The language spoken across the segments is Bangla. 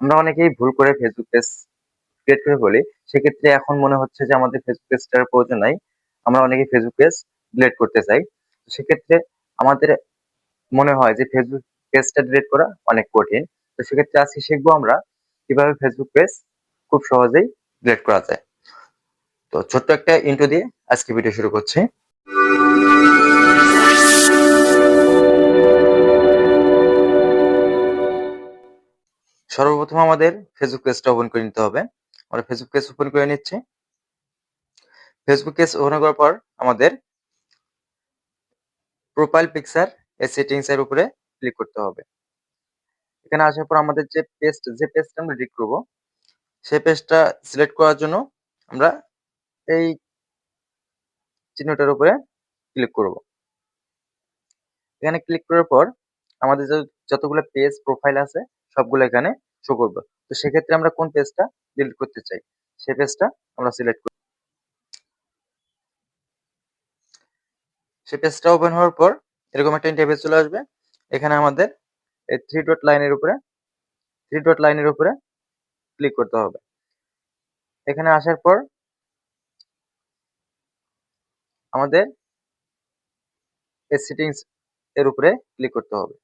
আমরা অনেকেই ভুল করে ফেসবুক পেজ ক্রিয়েট করে বলি। সেক্ষেত্রে এখন মনে হচ্ছে যে আমাদের ফেসবুক পেজটার প্রয়োজন নাই। আমরা অনেকেই ফেসবুক পেজ ডিলিট করতে চাই। সেক্ষেত্রে আমাদের মনে হয় যে ফেসবুক পেজটা ডিলিট করা অনেক কঠিন। তো সেক্ষেত্রে আজকে শিখব আমরা কীভাবে ফেসবুক পেজ খুব সহজেই ডিলিট করা যায়। তো ছোট্ট একটা ইন্ট্রো দিয়ে আজকে ভিডিও শুরু করছি। সর্বপ্রথম আমাদের ফেসবুক পেজটা ওপেন করে নিতে হবে। আমরা ফেসবুক পেজ ওপেন করে নিচ্ছি। ফেসবুক পেজ ওপেন করার পর আমাদের প্রোফাইল পিকচার এই সেটিংস এর উপরে ক্লিক করতে হবে। এখানে আসার পর আমাদের যে পেস্ট যে পেজটা আমরা এডিট করব সেই পেজটা সিলেক্ট করার জন্য আমরা এই চিহ্নটার উপরে ক্লিক করব। এখানে ক্লিক করার পর আমাদের যতগুলো পেজ প্রোফাইল আছে, সবগুলো এখানে শো করবে। তো সেক্ষেত্রে আমরা কোন পেজটা ডিলিট করতে চাই? সেই পেজটা আমরা সিলেক্ট করব সেই পেজটা ওপেন হওয়ার পর এরকম একটা ইন্টারফেস চলে আসবে। এখানে আমাদের এই থ্রি ডট লাইনের উপরে থ্রি ডট লাইনের উপরে ক্লিক করতে হবে। এখানে আসার পর আমাদের এর উপরে ক্লিক করতে হবে।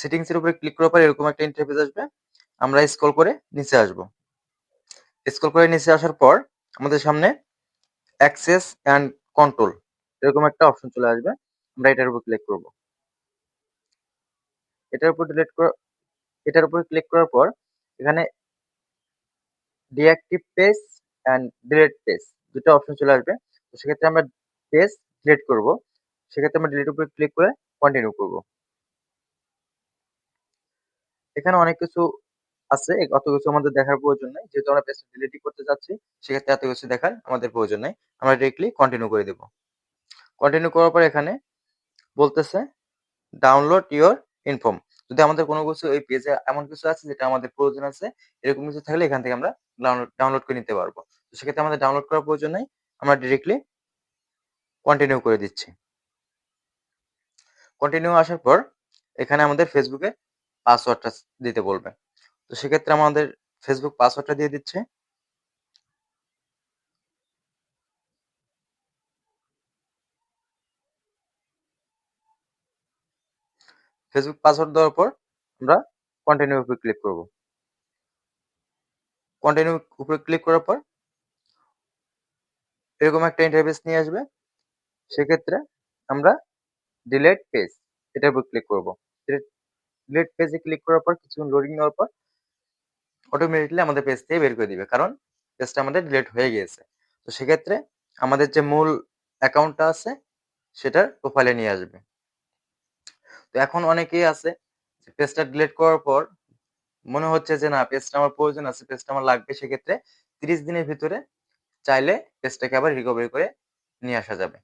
সেটিংস এর উপরে ক্লিক করার পর এরকম একটা ইন্টারফেস আসবে। আমরা স্ক্রল করে নিচে আসব। স্ক্রল করে নিচে আসার পর আমাদের সামনে অ্যাক্সেস অ্যান্ড কন্ট্রোল এরকম একটা অপশন চলে আসবে। আমরা এটার উপর ক্লিক করব। এটার উপর ডিলিট কর, এটার উপর ক্লিক করার পর এখানে deactive page and delete page দুটো অপশন চলে আসবে। সেক্ষেত্রে আমরা পেজ ডিলিট করব। সেক্ষেত্রে আমরা ডিলিট উপরে ক্লিক করে কন্টিনিউ করব। এখানে অনেক কিছু আছে অত কিছু আমাদের দেখার প্রয়োজন নেই। যেহেতু আমরা পেজটা ডিলিট করতে যাচ্ছি, সেক্ষেত্রে এত কিছু দেখার আমাদের প্রয়োজন নেই। আমরা ডিরেক্টলি কন্টিনিউ করে দেব। কন্টিনিউ করার পর এখানে বলতেছে ডাউনলোড ইওর ইনফর্ম যদি আমাদের কোনো কিছু এই পেজে এমন কিছু আছে যেটা আমাদের প্রয়োজন আছে, এরকম কিছু থাকলে এখান থেকে আমরা ডাউনলোড করে নিতে পারব। তো সেক্ষেত্রে আমাদের ডাউনলোড করার প্রয়োজন নেই, আমরা ডিরেক্টলি কন্টিনিউ করে দিচ্ছি। কন্টিনিউ আসার পর এখানে আমাদের ফেসবুকে পাসওয়ার্ডটা দিতে বলবে। তো সেক্ষেত্রে আমাদের ফেসবুক পাসওয়ার্ডটা দিয়ে দিচ্ছে। ফেসবুক পাসওয়ার্ড দেওয়ার পর আমরা কন্টিনিউ উপরে ক্লিক করব। কন্টিনিউ উপরে ক্লিক করার পর এরকম একটা ইন্টারফেস নিয়ে আসবে। সেক্ষেত্রে আমরা ডিলেট পেজ এটার উপর ক্লিক করব। ডিলেট পেজে ক্লিক করার পর, কিছুক্ষণ লোডিং নেওয়ার পর অটোমেটিকলি আমাদের পেজ থেকে বের করে দিবে। কারণ পেজটা আমাদের ডিলেট হয়ে গিয়েছে। তো সেক্ষেত্রে আমাদের যে মূল অ্যাকাউন্টটা আছে, সেটার প্রোফাইলে নিয়ে আসবে। তো এখন অনেকেই আছে পেজটা ডিলিট করার পর মনে হচ্ছে যে, না পেজটা আমার প্রয়োজন আছে পেজটা আমার লাগবে। সেক্ষেত্রে তিরিশ দিনের ভিতরে চাইলে পেজটাকে আবার রিকভারি করে নিয়ে আসা যাবে।